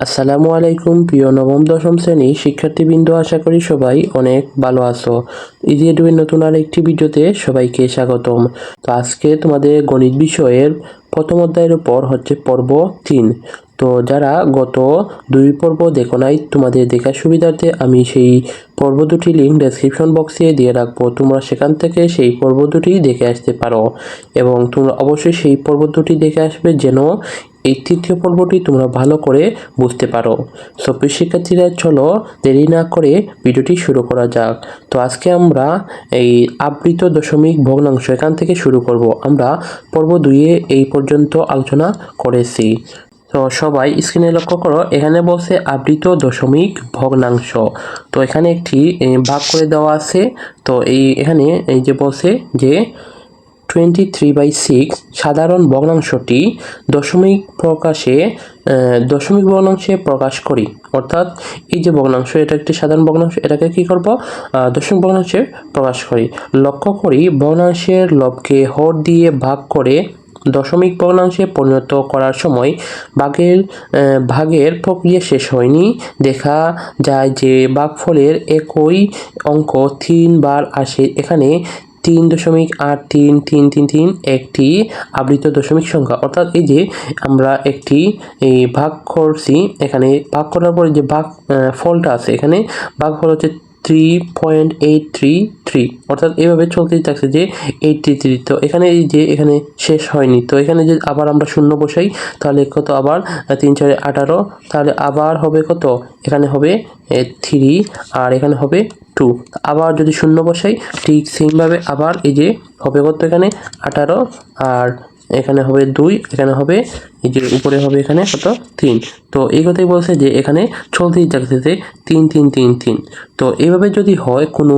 আসসালামু আলাইকুম, প্রিয় নবম, দশম শ্রেণি শিক্ষার্থীবৃন্দ, আশা করি সবাই অনেক ভালো আছো। ইজি এডুয়ের নতুন আর একটি ভিডিওতে সবাইকে স্বাগতম। তো আজকে তোমাদের গণিত বিষয়ের প্রথম অধ্যায়ের উপর হচ্ছে পর্ব তিন। তো যারা গত দুই পর্ব দেখো নাই, তোমাদের দেখার সুবিধার্থে আমি সেই পর্ব দুটি লিঙ্ক ডেসক্রিপশন বক্সে দিয়ে রাখব। তোমরা সেখান থেকে সেই পর্ব দুটি দেখে আসতে পারো এবং তোমরা অবশ্যই সেই পর্ব দুটি দেখে আসবে যেন এই তৃতীয় পর্বটি তোমরা ভালো করে বুঝতে পারো। সো শিক্ষার্থীরা, চলো দেরি না করে ভিডিওটি শুরু করা যাক। তো আজকে আমরা এই আবৃত দশমিক ভগ্নাংশ এখান থেকে শুরু করব। আমরা পর্ব দুইয়ে এই পর্যন্ত আলোচনা করেছি। তো সবাই স্ক্রিনে লক্ষ্য করো, এখানে বলছে আবৃত দশমিক ভগ্নাংশ। তো এখানে একটি ভাগ করে দেওয়া আছে। তো এই, এখানে এই যে বলছে যে টোয়েন্টি থ্রি বাই সিক্স সাধারণ ভগ্নাংশটি দশমিক প্রকাশে দশমিক ভগ্নাংশে প্রকাশ করি। অর্থাৎ এই যে ভগ্নাংশ, এটা একটি সাধারণ ভগ্নাংশ, এটাকে কি করব? দশমিক ভগ্নাংশে প্রকাশ করি। লক্ষ্য করি, ভগ্নাংশের লবকে হর দিয়ে ভাগ করে দশমিক ভগ্নাংশে পরিণত করার সময় বাঘের ভাগের প্রক্রিয়া শেষ হয়নি। দেখা যায় যে ভাগফলের একই অঙ্ক তিনবার আসে। এখানে তিন দশমিক আট তিন তিন তিন তিন একটি আবৃত দশমিক সংখ্যা। অর্থাৎ এই যে আমরা একটি এই ভাগ করছি, এখানে ভাগ করার পরে যে ভাগ ফলটা আছে, এখানে ভাগ ফল হচ্ছে three point eight three three অর্থাৎ এভাবে চলতেই থাকছে যে এইটটি থ্রি তো এখানে এই যে এখানে শেষ হয়নি, তো এখানে যে আবার আমরা শূন্য বসাই, তাহলে কত আবার তিন চারে আঠারো, তাহলে আবার হবে কত? এখানে হবে থ্রি আর এখানে হবে টু আবার যদি শূন্য বসাই, ঠিক সেমভাবে আবার এই যে হবে কত এখানে? আঠারো, আর এখানে হবে দুই, এখানে হবে এই যে উপরে হবে এখানে কত? তিন। তো এই কথাই বলছে যে এখানে চলতেই থাকতেছে তিন তিন তিন তিন। তো এইভাবে যদি হয় কোনো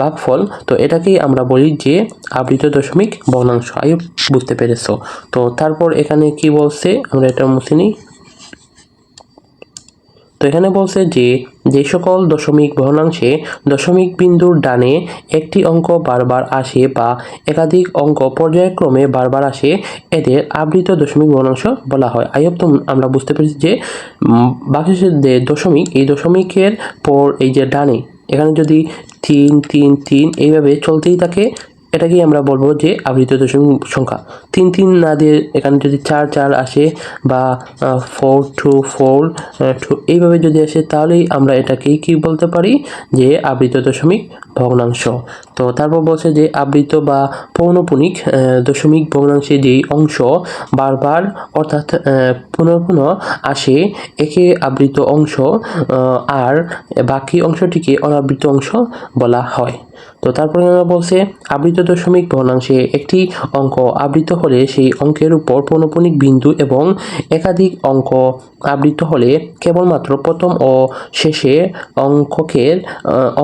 বাক ভাগফল তো এটাকেই আমরা বলি যে আবৃত দশমিক ভগ্নাংশ আই বুঝতে পেরেছ? তো তারপর এখানে কি বলছে? আমরা এটা মুছে নিই। তো এখানে বলছে যে যে সকল দশমিক ভগ্নাংশে দশমিক বিন্দুর ডানে একটি অঙ্ক বারবার আসে বা একাধিক অঙ্ক পর্যায়ক্রমে বারবার আসে, এদের আবৃত দশমিক ভগ্নাংশ বলা হয়। আইয়ব তো আমরা বুঝতে পেরেছি যে বাকি যে দশমিক, এই দশমিকের পর এই যে ডানে, এখানে যদি তিন তিন তিন এইভাবে চলতেই থাকে এটাকেই আমরা বলব যে আবৃত দশমিক সংখ্যা। তিন তিন না দিয়ে এখানে যদি চার চার আসে বা ফোর টু ফোর টু এইভাবে যদি আসে তাহলেই আমরা এটাকেই কি বলতে পারি? যে আবৃত দশমিক ভগ্নাংশ। তো তারপর বলছে যে আবৃত বা পৌনপুনিক দশমিক ভগ্নাংশে যেই অংশ বারবার অর্থাৎ আহ, পুনঃ পুনঃ আসে একে আবৃত অংশ আর বাকি অংশটিকে অনাবৃত অংশ বলা হয়। তো তারপরে আমরা বলছে, আবৃত দশমিক ভগ্নাংশে একটি অঙ্ক আবৃত হলে সেই অঙ্কের উপর পৌনপুনিক বিন্দু এবং একাধিক অঙ্ক আবৃত হলে কেবলমাত্র প্রথম ও শেষে অঙ্ককের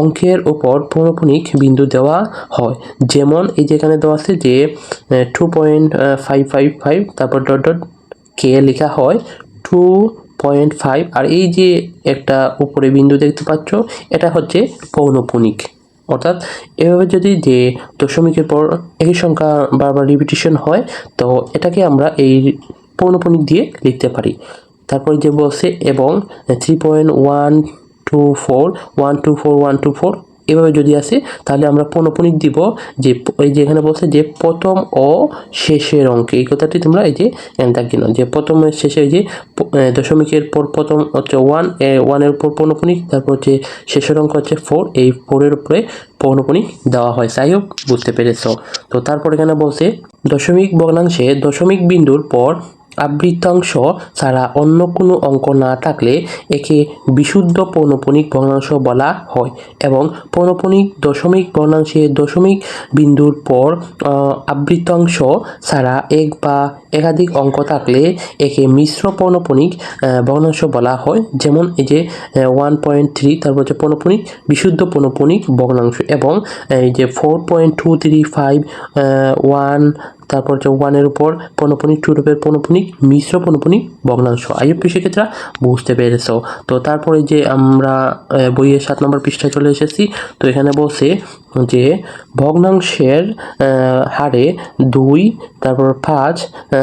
অঙ্কের উপর পৌনপুনিক বিন্দু দেওয়া হয়। যেমন এই যেখানে দেওয়া আছে যে two point five five five তারপর ডট ডট কে লেখা হয় টু পয়েন্ট ফাইভ আর এই যে একটা উপরে বিন্দু দেখতে পাচ্ছ, এটা হচ্ছে পৌনপুনিক। অর্থাৎ এভাবে যদি যে দশমিকের পর একই সংখ্যা বারবার রিপিটিশন হয়, তো এটাকে আমরা এই পৌনপণিক দিয়ে লিখতে পারি। তারপরে যে বলছে এবং three point one two four one two four one two four এভাবে যদি আসে, তাহলে আমরা পৌনপুনিক দিব যে এই যে এখানে বলছে যে প্রথম ও শেষের অঙ্কে। এই কথাটি তোমরা এই যে দাগি নাও যে প্রথমের শেষে এই যে দশমিকের পর প্রথম হচ্ছে ওয়ান ওয়ানের উপর পৌনপুনিক তারপর হচ্ছে শেষের অঙ্ক হচ্ছে ফোর এই ফোরের উপরে পৌনপুনিক দেওয়া হয় যাই হোক বুঝতে পেরেছ। তো তারপর এখানে বলছে দশমিক ভগ্নাংশে দশমিক বিন্দুর পর আবৃতাংশ ছাড়া অন্য কোনো অঙ্ক না থাকলে একে বিশুদ্ধ পৌনপুনিক ভগ্নাংশ বলা হয় এবং পৌনপুনিক দশমিক ভগ্নাংশে দশমিক বিন্দুর পর আহ, আবৃতাংশ ছাড়া এক বা একাধিক অঙ্ক থাকলে একে মিশ্র পৌনপুনিক আহ, ভগ্নাংশ বলা হয়। যেমন এই যে ওয়ান পয়েন্ট থ্রি তারপর হচ্ছে পৌনপুনিক বিশুদ্ধ পৌনপুনিক ভগ্নাংশ এবং এই যে four point two three five one তারপর হচ্ছে ওয়ানের উপর পনপনিক টুর উপর পনপনিক মিশ্র পনপনিক ভগ্নাংশ। আইএফপি সেক্ষেত্রে বুঝতে পেরেছ। তো তারপরে যে আমরা বইয়ের সাত নম্বর পৃষ্ঠায় চলে এসেছি, তো এখানে বলছে যে ভগ্নাংশের হারে দুই, তারপর পাঁচ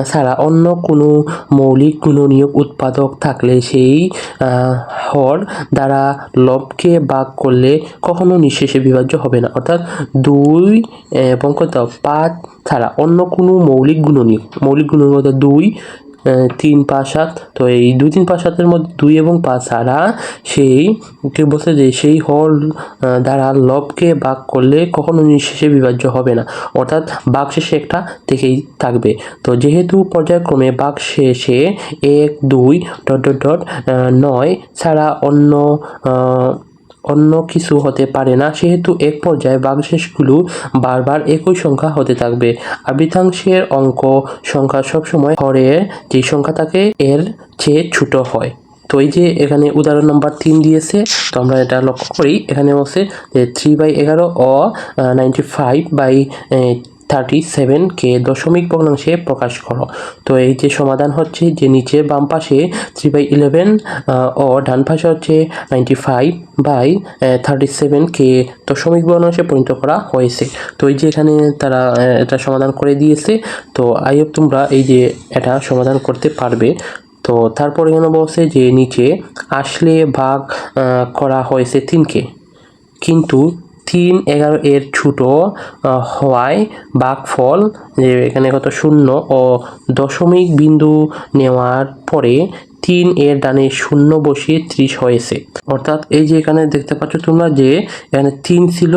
ছাড়া অন্য কোনো মৌলিক গুণনীয়ক উৎপাদক থাকলে সেই হর দ্বারা লবকে ভাগ করলে কখনো নিঃশেষে বিভাজ্য হবে না। অর্থাৎ দুই এবং কত? পাঁচ ছাড়া অন্য কোনো মৌলিক গুণনীয়ক মৌলিক অর্থাৎ দুই তিন, পাঁচ, সাত। তো এই দুই, তিন, পাঁচ, সাতের মধ্যে দুই এবং পাঁচ ছাড়া সেই কে বলছে যে সেই হর দ্বারা লবকে ভাগ করলে কখনো নিঃশেষে বিভাজ্য হবে না। অর্থাৎ বাঘ শেষে একটা থেকেই থাকবে। তো যেহেতু পর্যায়ক্রমে বাঘ শেষে এক, দুই, ডট ডট ডট নয় ছাড়া অন্য অন্য কিছু হতে পারে না, সেহেতু এক পর্যায়ে বাগশেষগুলো বারবার একই সংখ্যা হতে থাকবে। আবৃতাংশের অঙ্ক সংখ্যা সবসময় হরের যে সংখ্যা থাকে এর চেয়ে ছোট হয়। তো এই যে এখানে উদাহরণ নাম্বার তিন দিয়েছে, তো আমরা এটা লক্ষ্য করি। এখানে বলছে যে থ্রি বাই এগারো, অ নাইনটি ফাইভ বাই থার্টি সেভেনকে দশমিক ভগ্নাংশে প্রকাশ করো। তো এই যে সমাধান হচ্ছে যে নিচে বাম পাশে থ্রি বাই ইলেভেন ও ডান পাশে হচ্ছে নাইনটি ফাইভ বাই থার্টি সেভেনকে দশমিক ভগ্নাংশে পরিণত করা হয়েছে। তো এই যে এখানে তারা এটা সমাধান করে দিয়েছে। তো আই হোপ তোমরা এই যে এটা সমাধান করতে পারবে। তো তারপর এখানে বলছে যে নিচে আসলে ভাগ করা হয়েছে তিনকে। কিন্তু তিন, এগারো এর ছোট হওয়ায় বাঘফল, যে এখানে কত শূন্য ও দশমিক বিন্দু নেওয়ার পরে তিন এর ডানে শূন্য বসিয়ে ত্রিশ হয়েছে। অর্থাৎ এই যে এখানে দেখতে পাচ্ছ তোমরা যে এখানে তিন ছিল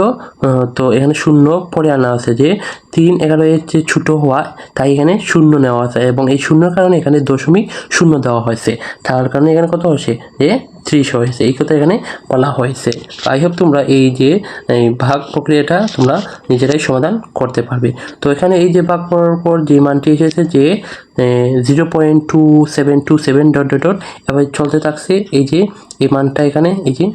তো এখানে শূন্য পরে আনা আছে যে তিন, এগারো এর যে ছোট হওয়া, তাই এখানে শূন্য নেওয়া আছে এবং এই শূন্যর কারণে এখানে দশমিক শূন্য দেওয়া হয়েছে। তার কারণে এখানে কত হয়েছে? যে ত্রিশ হয়েছে। এই কথা এখানে বলা হয়েছে। আই হোপ তোমরা এই যে ভাগ প্রক্রিয়াটা তোমরা নিজেরাই সমাধান করতে পারবে। তো এখানে এই যে ভাগ করার পর যে মানটি এসেছে যে zero point two seven two seven dot dot dot এবার চলতে থাকছে এই যে, এই মানটা এখানে, এই যে,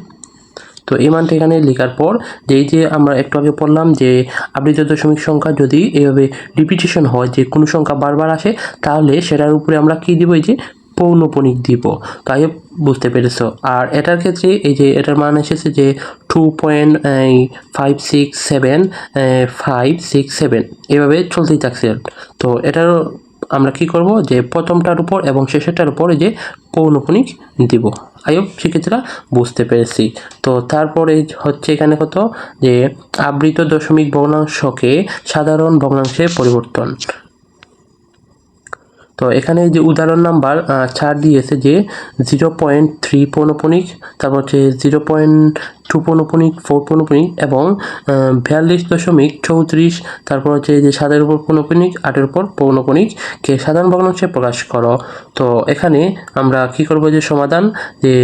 তো এই মানটা এখানে লেখার পর যে, এই যে আমরা একটু আগে পড়লাম যে, আবৃত দশমিক সংখ্যা যদি এইভাবে রিপিটেশন হয় যে কোনো সংখ্যা বারবার আসে, তাহলে সেটার উপরে আমরা কি দিব এই যে পৌনপণিক দিব। তাই বুঝতে পেরেছ। আর এটার ক্ষেত্রে এই যে এটার মান এসেছে যে two point five six seven five six seven এভাবে চলতেই থাকছে তো এটার আমরা কি করব যে প্রথমটার উপর এবং শেষেরটার উপর যে পৌনপণিক দিব। আয়ব শিক্ষিতরা বুঝতে পেরেছি। তো তারপরে হচ্ছে এখানে কত? যে আবৃত দশমিক ভগ্নাংশকে সাধারণ ভগ্নাংশে পরিবর্তন। তো এখানে যে উদাহরণ নাম্বার চার দিয়েছে যে জিরো পয়েন্ট থ্রি পৌনপণিক তারপর হচ্ছে জিরো পয়েন্ট টু পৌনপণিক ফোর পৌনপণিক এবং বিয়াল্লিশ দশমিক চৌত্রিশ, তারপর হচ্ছে যে সাতের উপর পৌনপণিক আটের উপর পৌনপণিক কে সাধারণ ভগ্নাংশে প্রকাশ করো। তো এখানে আমরা কি করব যে সমাধান? যে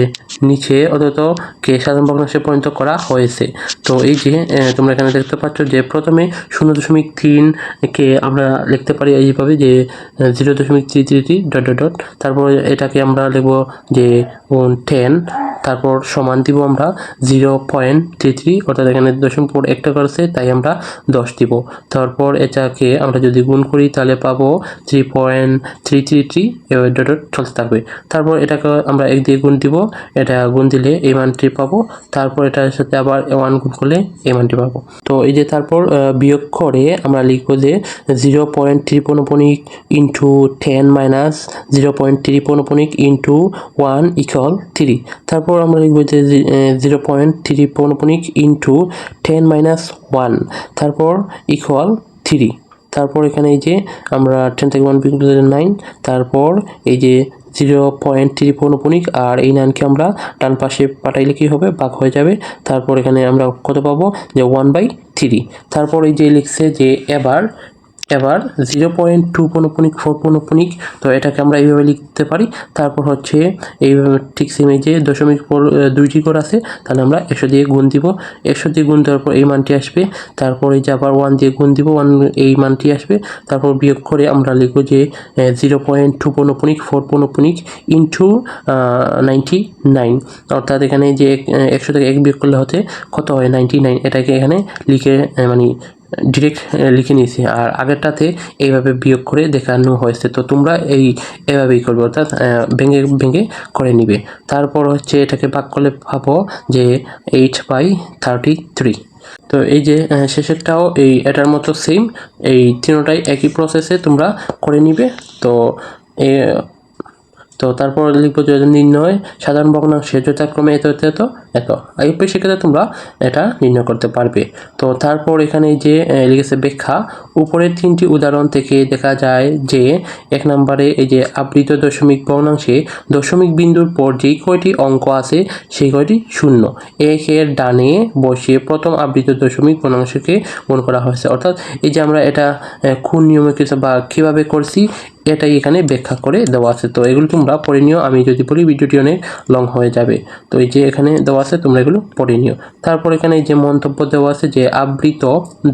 নিচে অন্তত কে সাধারণ ভগ্নাংশে পরিণত করা হয়েছে। তো এই যে তোমরা এখানে দেখতে পাচ্ছ যে প্রথমে শূন্য দশমিক তিন কে আমরা লিখতে পারি এইভাবে যে জিরো দশমিক three three three dot dot dot. তারপর এটাকে আমরা লিখব যে টেন। তারপর সমান দিব আমরা জিরো পয়েন্ট থ্রি থ্রি, অর্থাৎ এখানে দশমিক পর একটা করেছে তাই আমরা দশ দিব। তারপর এটাকে আমরা যদি গুণ করি, তাহলে পাবো three point three three three dot dot চলতে থাকবে। তারপর এটাকে আমরা এক দিয়ে গুণ দিব, এটা গুণ দিলে এই মানটি পাবো। তারপর এটার সাথে আবার ওয়ান গুণ করলে এই মানটি পাবো। তো এই যে তারপর বিয়োগ করে আমরা লিখব যে zero point three পনপনিক into ten minus zero point three পনপনিক into one equal three তারপর আমরা লিখব যে জিরো পয়েন্ট থ্রি পনপনিক ইন্টু টেন মাইনাস ওয়ান তারপর ইকুয়াল থ্রি তারপর এখানে এই যে আমরা টেন থেকে ওয়ান বিয়োগ নাইন তারপর এই যে জিরো পয়েন্ট থ্রি পৌনপুনিক আর এই নাইনকে আমরা ডান পাশে পাঠাইলে কী হবে? বাঘ হয়ে যাবে। তারপর এখানে আমরা কত পাবো? যে ওয়ান বাই থ্রি তারপর এই যে লিখছে যে এবার এবার জিরো পয়েন্ট টু পনপনিক ফোর পনপনিক তো এটাকে আমরা এইভাবে লিখতে পারি। তারপর হচ্ছে এইভাবে ঠিক সেম যে দশমিক দুইটি করে আছে, তাহলে আমরা একশো দিয়ে গুণ দিব। একশো দিয়ে গুণ দেওয়ার পর এই মানটি আসবে। তারপর এই যে আবার ওয়ান দিয়ে গুণ দিব ওয়ান এই মানটি আসবে। তারপর বিয়োগ করে আমরা লিখব যে জিরো পয়েন্ট টু পনপনিক ফোর পনপনিক ইন্টু নাইনটি নাইন অর্থাৎ এখানে যে একশো থেকে এক বিয়োগ করলে হতে কত হয়? নাইনটি নাইন এটাকে এখানে লিখে মানে ডিরেক্ট লিখে নিয়েছি। আর আগেরটাতে এইভাবে বিয়োগ করে দেখানো হয়েছে। তো তোমরা এই, এভাবেই করবে, অর্থাৎ ভেঙে ভেঙে করে নিবে। তারপর হচ্ছে এটাকে ভাগ করলে পাবো যে এইট বাই থার্টি থ্রি তো এই যে শেষেরটাও এই, এটার মতো সেম এই তিনোটাই একই প্রসেসে তোমরা করে নিবে। তো, এ, তো তারপর লিখব যে নির্ণয়, সাধারণ ভগ্নাংশের যথাক্রমে এত এত এত। এই সেক্ষেত্রে তোমরা এটা নির্ণয় করতে পারবে। তো তারপর এখানে যে লিখেছে ব্যাখ্যা, উপরের তিনটি উদাহরণ থেকে দেখা যায় যে, এক নম্বরে এই যে আবৃত দশমিক ভগ্নাংশে দশমিক বিন্দুর পর যেই কয়টি অঙ্ক আছে, সেই কয়টি শূন্য। একের ডানে বসিয়ে প্রথম আবৃত দশমিক ভগ্নাংশকে গুণ করা হয়েছে। অর্থাৎ এই যে আমরা এটা কোন নিয়মে কিছু বা কীভাবে করছি, এটাই এখানে ব্যাখ্যা করে দেওয়া আছে। তো এগুলো তোমরা পড়ে নিও। আমি যদি বলি ভিডিওটি অনেক লং হয়ে যাবে। তো এই যে এখানে দেওয়া আছে, তোমরা এগুলো পড়ে নিও। তারপর এখানে যে মন্তব্য দেওয়া আছে যে আবৃত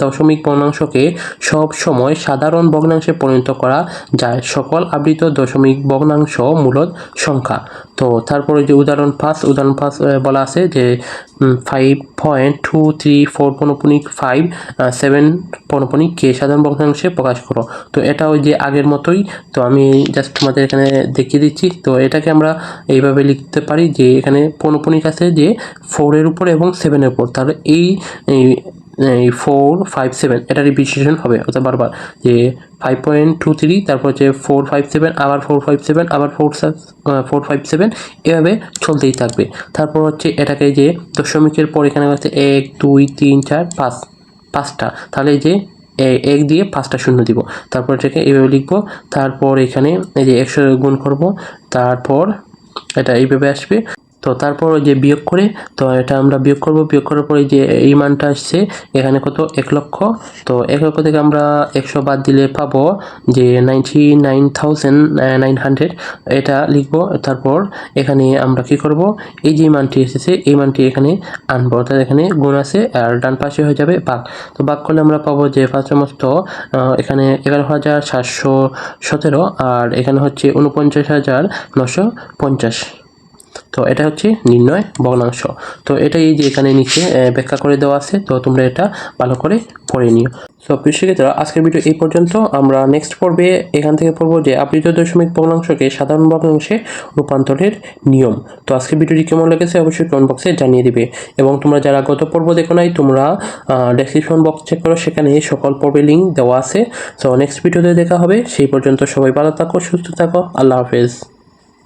দশমিক ভগ্নাংশকে সব সময় সাধারণ ভগ্নাংশে পরিণত করা যায়। সকল আবৃত দশমিক ভগ্নাংশ মূলত সংখ্যা। তো তারপরে যে উদাহরণ পাঁচ উদাহরণ পাঁচ বলা আছে যে five point two three four পনপনিক five seven পনপনিক কে সাধারণ ভগ্নাংশে প্রকাশ করো। তো এটা ওই যে আগের মতোই, তো আমি জাস্ট তোমাদের এখানে দেখিয়ে দিচ্ছি। তো এটাকে আমরা এইভাবে লিখতে পারি যে, এখানে পনপনিক আছে যে ফোরের উপর এবং সেভেনের উপর। তাহলে এই ফোর ফাইভ সেভেন এটারই বিশ্লেষণ হবে। অর্থাৎ বারবার। যে ফাইভ পয়েন্ট টু থ্রি তারপর হচ্ছে ফোর ফাইভ সেভেন আবার ফোর ফাইভ সেভেন আবার ফোর ফোর ফাইভ সেভেন এভাবে চলতেই থাকবে। তারপর হচ্ছে এটাকে যে দশমিকের পর এখানে হচ্ছে এক, দুই, তিন, চার, পাঁচ, পাঁচটা। তাহলে যে এক দিয়ে পাঁচটা শূন্য দিব। তারপর এটাকে এইভাবে লিখব। তারপর এখানে এই যে একশো গুণ করব। তারপর এটা এইভাবে আসবে। তো তারপর যে বিয়োগ করে, তো এটা আমরা বিয়োগ করব। বিয়োগ করার পরে যে এই মানটা আসছে, এখানে কত? এক লক্ষ। তো এক লক্ষ থেকে আমরা একশো বাদ দিলে পাবো যে ninety nine thousand nine hundred এটা লিখব, তারপর এখানে আমরা কি করব? এই যে মানটি এসেছে, এই মানটি এখানে আনব। অর্থাৎ এখানে গুণ আছে আর ডান পাশে হয়ে যাবে বাঘ তো বাঘ করলে আমরা পাবো যে পাঁচ সমস্ত এখানে এগারো হাজার সাতশো সতেরো আর এখানে হচ্ছে উনপঞ্চাশ হাজার নশো পঞ্চাশ। তো এটা হচ্ছে নির্ণয় ভগ্নাংশ তো এটা এই যে এখানে নিচে ব্যাখ্যা করে দেওয়া আছে, তো তোমরা এটা ভালো করে পড়ে নিও। সো প্রিয় আজকের ভিডিও এই পর্যন্ত। আমরা নেক্সট পর্বে এখান থেকে পড়ব যে আবৃত দশমিক ভগ্নাংশকে সাধারণ ভগ্নাংশে রূপান্তরের নিয়ম। তো আজকের ভিডিওটি কেমন লেগেছে অবশ্যই কমেন্ট বক্সে জানিয়ে দিবে। এবং তোমরা যারা গত পর্ব দেখো নাই, তোমরা ডেসক্রিপশন বক্স চেক করো। সেখানে সকল পর্বে লিঙ্ক দেওয়া আছে। সো নেক্সট ভিডিওতে দেখা হবে। সেই পর্যন্ত সবাই ভালো থাকো, সুস্থ থাকো। আল্লাহ হাফেজ।